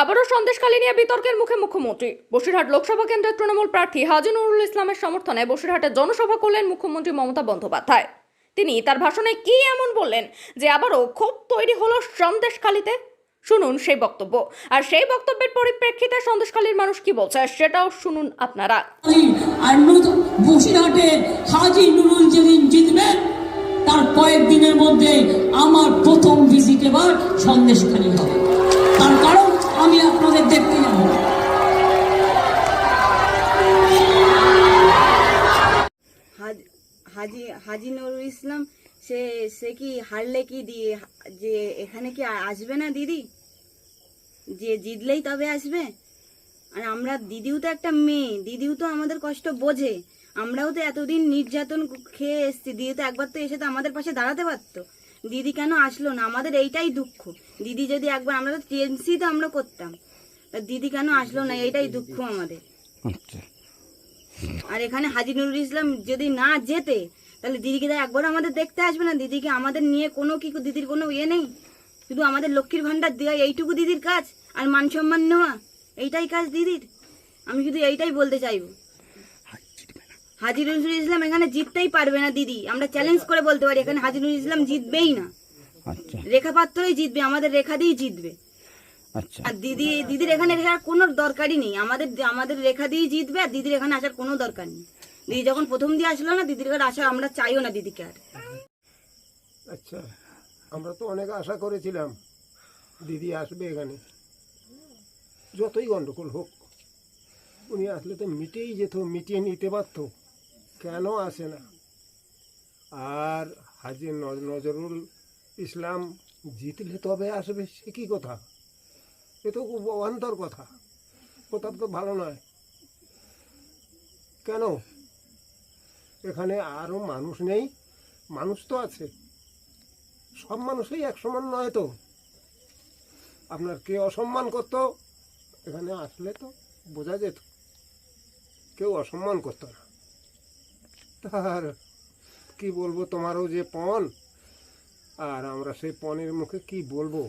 আবারও সন্দেশখালী নিয়ে বিতর্কের মুখে মুখ্যমন্ত্রী। বসিরহাট লোকসভা কেন্দ্রের তৃণমূল প্রার্থী হাজি নুরুল ইসলামের সমর্থনে বসিরহাটে জনসভা করলেন মুখ্যমন্ত্রী মমতা বন্দ্যোপাধ্যায়। তিনি তার ভাষণে কি এমন বললেন যে আবারও ক্ষোভ তৈরি হলো সন্দেশখালীতে? শুনুন সেই বক্তব্য। আর সেই বক্তব্যের পরিপ্রেক্ষিতে সন্দেশখালীর মানুষ কি বলছে সেটাও শুনুন আপনারা। আর বসিরহাটে হাজি নুরুল যেদিন জিতবেন তার কয়েকদিনের মধ্যে আমার প্রথম ভিজিট এবার সন্দেশখালী হবে। হাজি হাজি নুরুল ইসলাম সে সে কি হারলে কি দিয়ে যে এখানে কি আসবে না দিদি? যে জিতলেই তবে আসবে? আর আমরা দিদিও তো একটা মেয়ে দিদিও তো আমাদের কষ্ট বোঝে। আমরাও তো এতদিন নির্যাতন খেয়ে এসছি দিদি তো একবার তো এসে তো আমাদের পাশে দাঁড়াতে পারতো। দিদি কেন আসলো না? আমাদের এইটাই দুঃখ। দিদি যদি একবার আমরা তো টিএমসি তো আমরা করতাম। দিদি কেন আসলো না? এইটাই দুঃখ আমাদের। আচ্ছা। আর এখানে হাজি নুরুল ইসলাম যদি না যেতে তাহলে দিদিকে একবার আমাদের দেখতে আসবে না। দিদিকে আমাদের নিয়ে কোনো কি দিদির কোনো ইয়ে নেই। শুধু আমাদের লক্ষ্মীর ভান্ডার দেওয়া এইটুকু দিদির কাজ আর মান সম্মান নেওয়া এইটাই কাজ দিদির। আমি শুধু এইটাই বলতে চাইব। হাজি নজরুল ইসলাম এখানে জিততেই পারবে না দিদি। আমরা চ্যালেঞ্জ করে বলতে পারি এখানে হাজি নজরুল ইসলাম জিতবেই না। আচ্ছা। রেখা পাত্রই জিতবে আমাদের রেখা দিয়েই জিতবে। আচ্ছা। আর দিদি দিদির এখানে আসার কোনো দরকারই নেই। আমাদের আমাদের রেখা দিয়েই জিতবে আর দিদির এখানে আসার কোনো দরকার নেই। দিদি যখন প্রথম দিয়ে আসলো না, দিদির এখানে আসা আমরা চাইও না দিদিকে আর। আচ্ছা আমরা তো অনেক আশা করেছিলাম দিদি আসবে এখানে। যতই গন্ডগোল হোক, উনি আসলে তো মিটেই যেত, মিটিয়ে নিতে পারত, কেন আসে না? আর হাজি নজ- নজরুল ইসলাম জিতলে তবে আসবে, সে কী কথা? এ তো খুব অন্তর কথা। কথা তো ভালো নয়। কেন? এখানে আরও মানুষ নেই। মানুষ তো আছে। সব মানুষই এক সমান নয় তো। আপনার কে অসম্মান করতো? এখানে আসলে তো বোঝা যেত। কেউ অসম্মান করতো না। তার কি বলব তোমারও যে পণ? আর আমরা সেই পণের মুখে কি বলব?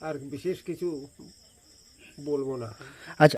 আর বিশেষ কিছু বলব না। আচ্ছা